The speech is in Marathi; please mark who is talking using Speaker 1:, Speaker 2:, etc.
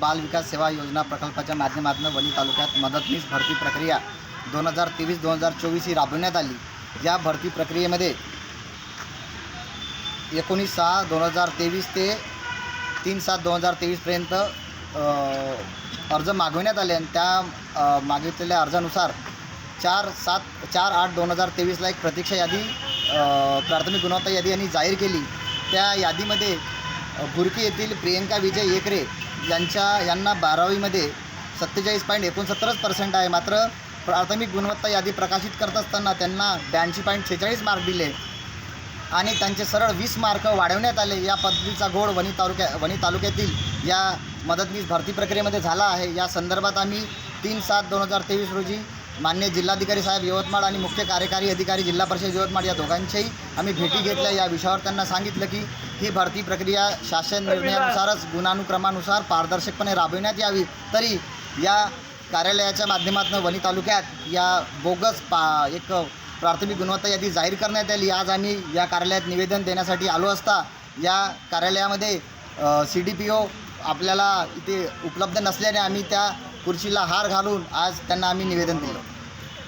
Speaker 1: बाल विकास सेवा योजना प्रकल्पाच्या माध्यमातून वणी तालुक्यात मदतनीस भरती प्रक्रिया दोन हजार तेवीस दोन हजार चोवीस ही राबवण्यात आली. या भरती प्रक्रियेमध्ये एकोणीस सहा दोन हजार तेवीस ते तीन सात दोन हजार तेवीसपर्यंत अर्ज मागविण्यात आले आणि त्या मागितलेल्या अर्जानुसार चार सात चार आठ दोन हजार तेवीसला एक प्रतीक्षा यादी प्राथमिक गुणवत्ता यादी यांनी जाहीर केली. त्या यादीमध्ये अ, येथील प्रियंका विजय एकरे यांच्या यांना बारावीमध्ये सत्तेचाळीस पॉईंट एकोणसत्तरच पर्सेंट आहे. मात्र प्राथमिक गुणवत्ता यादी प्रकाशित करत असताना त्यांना ब्याऐंशी पॉईंट छेचाळीस मार्क दिले आणि त्यांचे सरळ वीस मार्क वाढवण्यात आले. या पद्धतीचा घोड वणी तालुक्या वणी तालुक्यातील या मदतनीस भरती प्रक्रियेमध्ये झाला आहे. या संदर्भात आम्ही तीन सात दोन हजार तेवीस रोजी मान्य जिल्हाधिकारी साहेब यवतमाळ आणि मुख्य कार्यकारी अधिकारी जिल्हा परिषद यवतमाळ या दोघांच्याही आम्ही भेटी घेतल्या. या विषयावर त्यांना सांगितलं की ही भरती प्रक्रिया शासन निर्णयानुसारच गुणानुक्रमानुसार पारदर्शकपणे राबविण्यात यावी. तरी या कार्यालयाच्या माध्यमातून वणी तालुक्यात या बोगस पा एक प्राथमिक गुणवत्ता यादी जाहीर करण्यात आली. आज आम्ही या कार्यालयात निवेदन देण्यासाठी आलो असता या कार्यालयामध्ये सी डी पी ओ आपल्याला इथे उपलब्ध नसल्याने आम्ही त्या खुर्चीला हार घालून आज त्यांना आम्ही निवेदन दिलं.